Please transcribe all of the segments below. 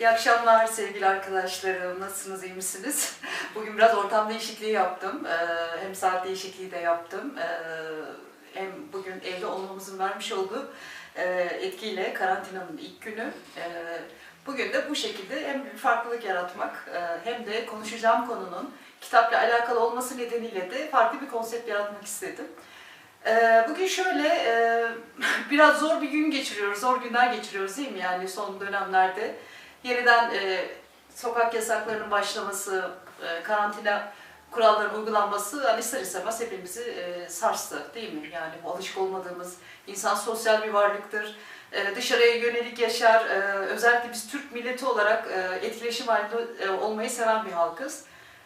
İyi akşamlar sevgili arkadaşlarım. Nasılsınız, iyi misiniz? Bugün biraz ortam değişikliği yaptım. Ee, Hem saat değişikliği de yaptım. Ee, Hem bugün evde olmamızın vermiş olduğu e, etkiyle karantinanın ilk günü. Ee, Bugün de bu şekilde hem bir farklılık yaratmak e, hem de konuşacağım konunun kitapla alakalı olması nedeniyle de farklı bir konsept yaratmak istedim. Bugün şöyle e, biraz zor bir gün geçiriyoruz, zor günler geçiriyoruz değil mi yani son dönemlerde. Yeniden e, sokak yasaklarının başlaması, e, karantina kurallarının uygulanması hani ister istemez hepimizi e, sarstı değil mi? Yani bu alışık olmadığımız insan sosyal bir varlıktır. E, dışarıya yönelik yaşar. E, özellikle biz Türk milleti olarak e, etkileşim halinde e, olmayı seven bir halkız.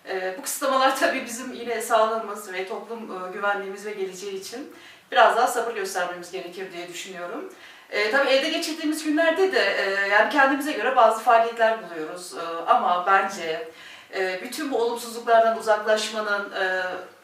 E, bu kısıtlamalar tabii bizim yine sağlığımız ve toplum e, güvenliğimiz ve geleceği için biraz daha sabır göstermemiz gerekir diye düşünüyorum. E, tabii evde geçirdiğimiz günlerde de e, yani kendimize göre bazı faaliyetler buluyoruz. E, ama bence e, bütün bu olumsuzluklardan uzaklaşmanın e,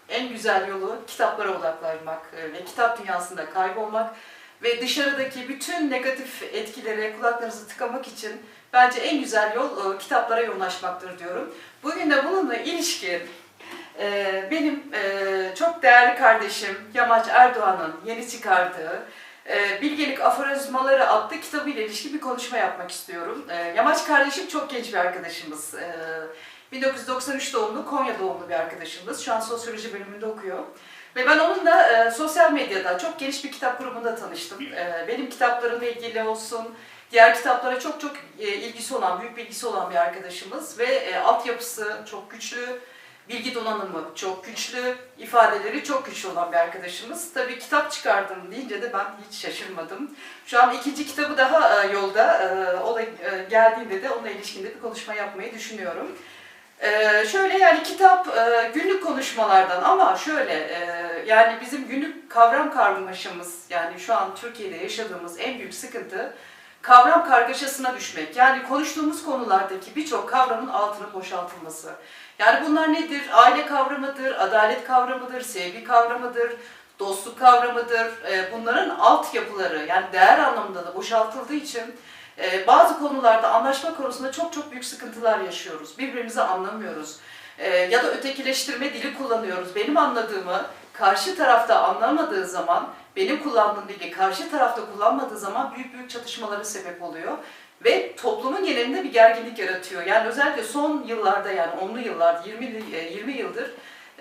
en güzel yolu kitaplara odaklanmak e, ve kitap dünyasında kaybolmak ve dışarıdaki bütün negatif etkilere kulaklarınızı tıkamak için bence en güzel yol e, kitaplara yoğunlaşmaktır diyorum. Bugün de bununla ilişkin e, benim e, çok değerli kardeşim Yamaç Erdoğan'ın yeni çıkardığı e, Bilgelik Aforizmaları adlı kitabıyla ilişkin bir konuşma yapmak istiyorum. E, Yamaç kardeşim çok genç bir arkadaşımız. E, 1993 doğumlu, Konya doğumlu bir arkadaşımız. Şu an sosyoloji bölümünde okuyor. Ve ben onunla e, sosyal medyada çok geniş bir kitap grubunda tanıştım. Benim kitaplarımla ilgili olsun, diğer kitaplara çok çok e, ilgisi olan, büyük bilgisi olan bir arkadaşımız. Ve e, altyapısı çok güçlü, bilgi donanımı çok güçlü, ifadeleri çok güçlü olan bir arkadaşımız. Tabii kitap çıkardım deyince de ben hiç şaşırmadım. Şu an ikinci kitabı daha e, yolda. E, o da e, geldiğinde de onunla ilişkinde bir konuşma yapmayı düşünüyorum. Şöyle yani kitap günlük konuşmalardan ama şöyle yani bizim günlük kavram karmaşamız yani şu an Türkiye'de yaşadığımız en büyük sıkıntı kavram kargaşasına düşmek. Yani konuştuğumuz konulardaki birçok kavramın altının boşaltılması. Yani bunlar nedir? Aile kavramıdır, adalet kavramıdır, sevgi kavramıdır, dostluk kavramıdır. E, bunların altyapıları yani değer anlamında da boşaltıldığı için ee, bazı konularda anlaşma konusunda çok çok büyük sıkıntılar yaşıyoruz. Birbirimizi anlamıyoruz. Ee, ya da ötekileştirme dili kullanıyoruz. Benim anladığımı karşı tarafta anlamadığı zaman, benim kullandığım dili karşı tarafta kullanmadığı zaman büyük büyük çatışmalara sebep oluyor. Ve toplumun genelinde bir gerginlik yaratıyor. Yani özellikle son yıllarda yani 10'lu yıllarda 20, 20 yıldır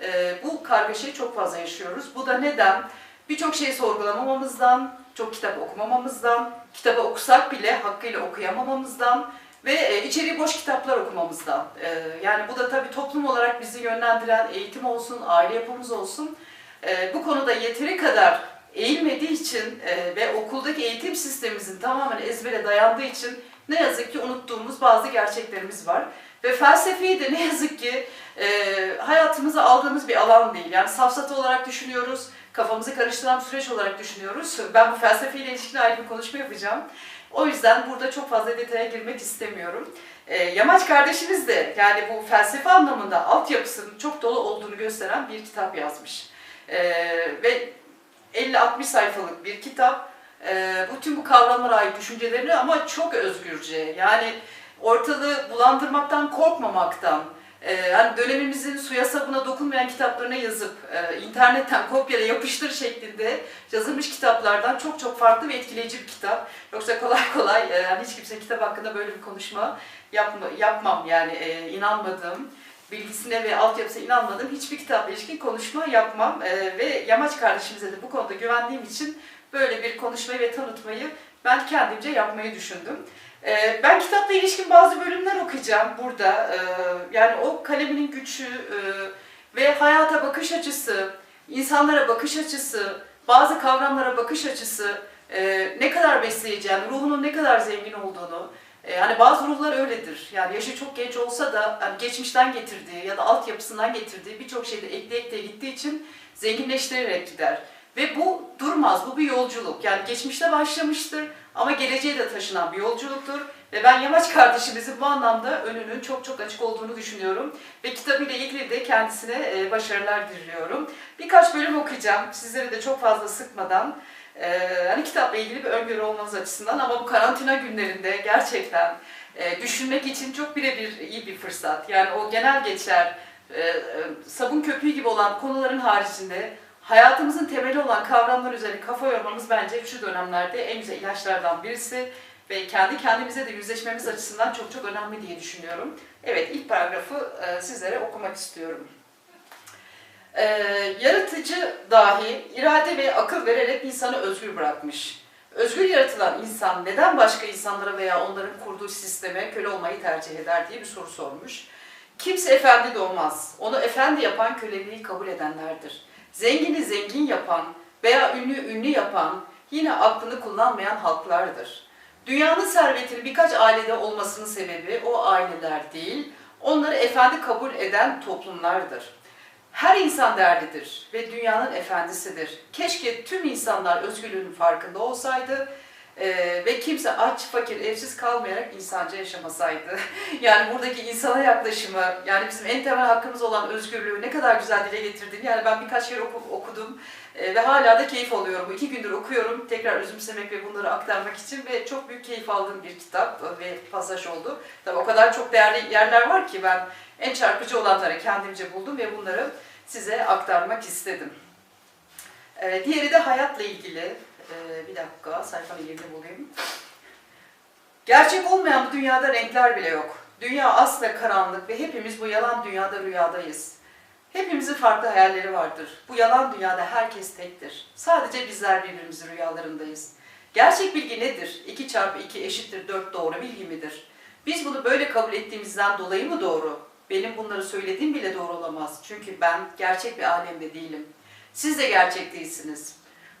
e, bu kargaşayı çok fazla yaşıyoruz. Bu da neden? Birçok şeyi sorgulamamamızdan, çok kitap okumamamızdan, kitabı okusak bile hakkıyla okuyamamamızdan ve e, içeriği boş kitaplar okumamızdan. E, yani bu da tabii toplum olarak bizi yönlendiren eğitim olsun, aile yapımız olsun. E, bu konuda yeteri kadar eğilmediği için e, ve okuldaki eğitim sistemimizin tamamen ezbere dayandığı için ne yazık ki unuttuğumuz bazı gerçeklerimiz var. Ve felsefeyi de ne yazık ki e, hayatımıza aldığımız bir alan değil. Yani safsatı olarak düşünüyoruz, kafamızı karıştıran süreç olarak düşünüyoruz. Ben bu felsefeyle ilişkin ayrı bir konuşma yapacağım. O yüzden burada çok fazla detaya girmek istemiyorum. E, Yamaç kardeşimiz de yani bu felsefe anlamında altyapısının çok dolu olduğunu gösteren bir kitap yazmış. E, ve 50-60 sayfalık bir kitap. E, bütün bu kavramlara ait düşüncelerini ama çok özgürce yani ortalığı bulandırmaktan korkmamaktan, e, hani dönemimizin suya sabuna dokunmayan kitaplarına yazıp e, internetten kopyala yapıştır şeklinde yazılmış kitaplardan çok çok farklı ve etkileyici bir kitap. Yoksa kolay kolay e, hani hiç kimse kitap hakkında böyle bir konuşma yapma, yapmam yani e, inanmadığım bilgisine ve altyapısına inanmadığım hiçbir kitapla ilişkin konuşma yapmam e, ve Yamaç kardeşimize de bu konuda güvendiğim için böyle bir konuşmayı ve tanıtmayı ben kendimce yapmayı düşündüm. Ee, ben kitapla ilişkin bazı bölümler okuyacağım burada. Ee, yani o kaleminin gücü e, ve hayata bakış açısı, insanlara bakış açısı, bazı kavramlara bakış açısı e, ne kadar besleyeceğim, ruhunun ne kadar zengin olduğunu, e, hani bazı ruhlar öyledir. Yani yaşı çok genç olsa da hani geçmişten getirdiği ya da altyapısından getirdiği birçok şeyde ekleye ekleye gittiği için zenginleştirerek gider. Ve bu durmaz, bu bir yolculuk. Yani geçmişte başlamıştır ama geleceğe de taşınan bir yolculuktur. Ve ben Yamaç kardeşimizin bu anlamda önünün çok çok açık olduğunu düşünüyorum. Ve kitabıyla ilgili de kendisine e, başarılar diliyorum. Birkaç bölüm okuyacağım, sizleri de çok fazla sıkmadan. Ee, hani kitapla ilgili bir öngörü olmanız açısından ama bu karantina günlerinde gerçekten e, düşünmek için çok birebir iyi bir fırsat. Yani o genel geçer, e, e, sabun köpüğü gibi olan konuların haricinde hayatımızın temeli olan kavramlar üzerine kafa yormamız bence şu dönemlerde en güzel ilaçlardan birisi ve kendi kendimize de yüzleşmemiz açısından çok çok önemli diye düşünüyorum. Evet, ilk paragrafı e, sizlere okumak istiyorum. E, yaratıcı dahi irade ve akıl vererek insanı özgür bırakmış. Özgür yaratılan insan neden başka insanlara veya onların kurduğu sisteme köle olmayı tercih eder diye bir soru sormuş. Kimse efendi doğmaz. Onu efendi yapan köleliği kabul edenlerdir. Zengini zengin yapan veya ünlü ünlü yapan yine aklını kullanmayan halklardır. Dünyanın servetinin birkaç ailede olmasının sebebi o aileler değil, onları efendi kabul eden toplumlardır. Her insan değerlidir ve dünyanın efendisidir. Keşke tüm insanlar özgürlüğünün farkında olsaydı eee, ve kimse aç, fakir, evsiz kalmayarak insanca yaşamasaydı. yani buradaki insana yaklaşımı, yani bizim en temel hakkımız olan özgürlüğü ne kadar güzel dile getirdiğini, yani ben birkaç yer oku- okudum eee, ve hala da keyif alıyorum. Bu iki gündür okuyorum, tekrar özümsemek ve bunları aktarmak için ve çok büyük keyif aldığım bir kitap ve pasaj oldu. Tabii o kadar çok değerli yerler var ki ben en çarpıcı olanları kendimce buldum ve bunları size aktarmak istedim. Ee, diğeri de hayatla ilgili. Ee, bir dakika sayfanın yerini bulayım. Gerçek olmayan bu dünyada renkler bile yok. Dünya asla karanlık ve hepimiz bu yalan dünyada rüyadayız. Hepimizin farklı hayalleri vardır. Bu yalan dünyada herkes tektir. Sadece bizler birbirimizin rüyalarındayız. Gerçek bilgi nedir? 2 çarpı 2 eşittir 4 doğru bilgi midir? Biz bunu böyle kabul ettiğimizden dolayı mı doğru? Benim bunları söylediğim bile doğru olamaz. Çünkü ben gerçek bir alemde değilim. Siz de gerçek değilsiniz.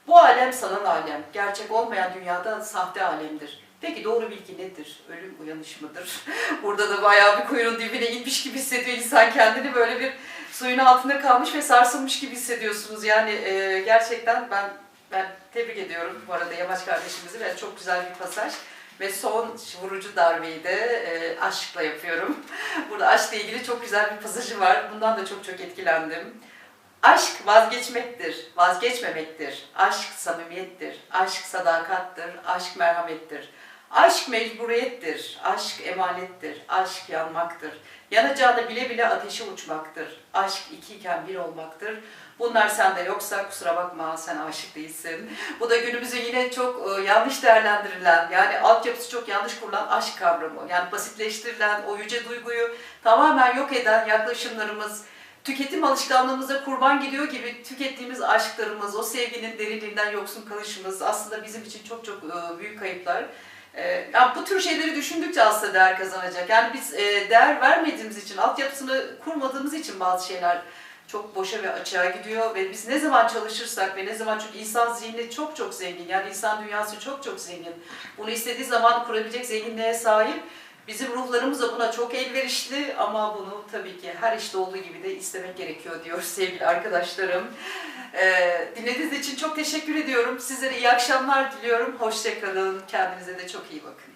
Bu alem sanal alem. Gerçek olmayan dünyada sahte alemdir. Peki doğru bilgi nedir? Ölüm uyanış mıdır? Burada da bayağı bir kuyruğun dibine inmiş gibi hissediyor insan kendini böyle bir suyun altında kalmış ve sarsılmış gibi hissediyorsunuz. Yani e, gerçekten ben ben tebrik ediyorum bu arada Yamaç kardeşimizi ve çok güzel bir pasaj. Ve son vurucu darbeyi de e, aşkla yapıyorum. Burada aşkla ilgili çok güzel bir pasajı var. Bundan da çok çok etkilendim. Aşk vazgeçmektir, vazgeçmemektir. Aşk samimiyettir, aşk sadakattır, aşk merhamettir. Aşk mecburiyettir, aşk emanettir, aşk yanmaktır. Yanacağını bile bile ateşe uçmaktır. Aşk ikiyken bir olmaktır. Bunlar sende yoksa kusura bakma sen aşık değilsin. Bu da günümüzün yine çok e, yanlış değerlendirilen yani altyapısı çok yanlış kurulan aşk kavramı. Yani basitleştirilen o yüce duyguyu tamamen yok eden yaklaşımlarımız, tüketim alışkanlığımıza kurban gidiyor gibi tükettiğimiz aşklarımız, o sevginin derinliğinden yoksun kalışımız aslında bizim için çok çok e, büyük kayıplar. E, Yani bu tür şeyleri düşündükçe aslında değer kazanacak. Yani biz değer vermediğimiz için, altyapısını kurmadığımız için bazı şeyler çok boşa ve açığa gidiyor ve biz ne zaman çalışırsak ve ne zaman çünkü insan zihni çok çok zengin yani insan dünyası çok çok zengin. Bunu istediği zaman kurabilecek zenginliğe sahip. Bizim ruhlarımız da buna çok elverişli ama bunu tabii ki her işte olduğu gibi de istemek gerekiyor diyor sevgili arkadaşlarım. Ee, dinlediğiniz için çok teşekkür ediyorum. Sizlere iyi akşamlar diliyorum. Hoşçakalın. Kendinize de çok iyi bakın.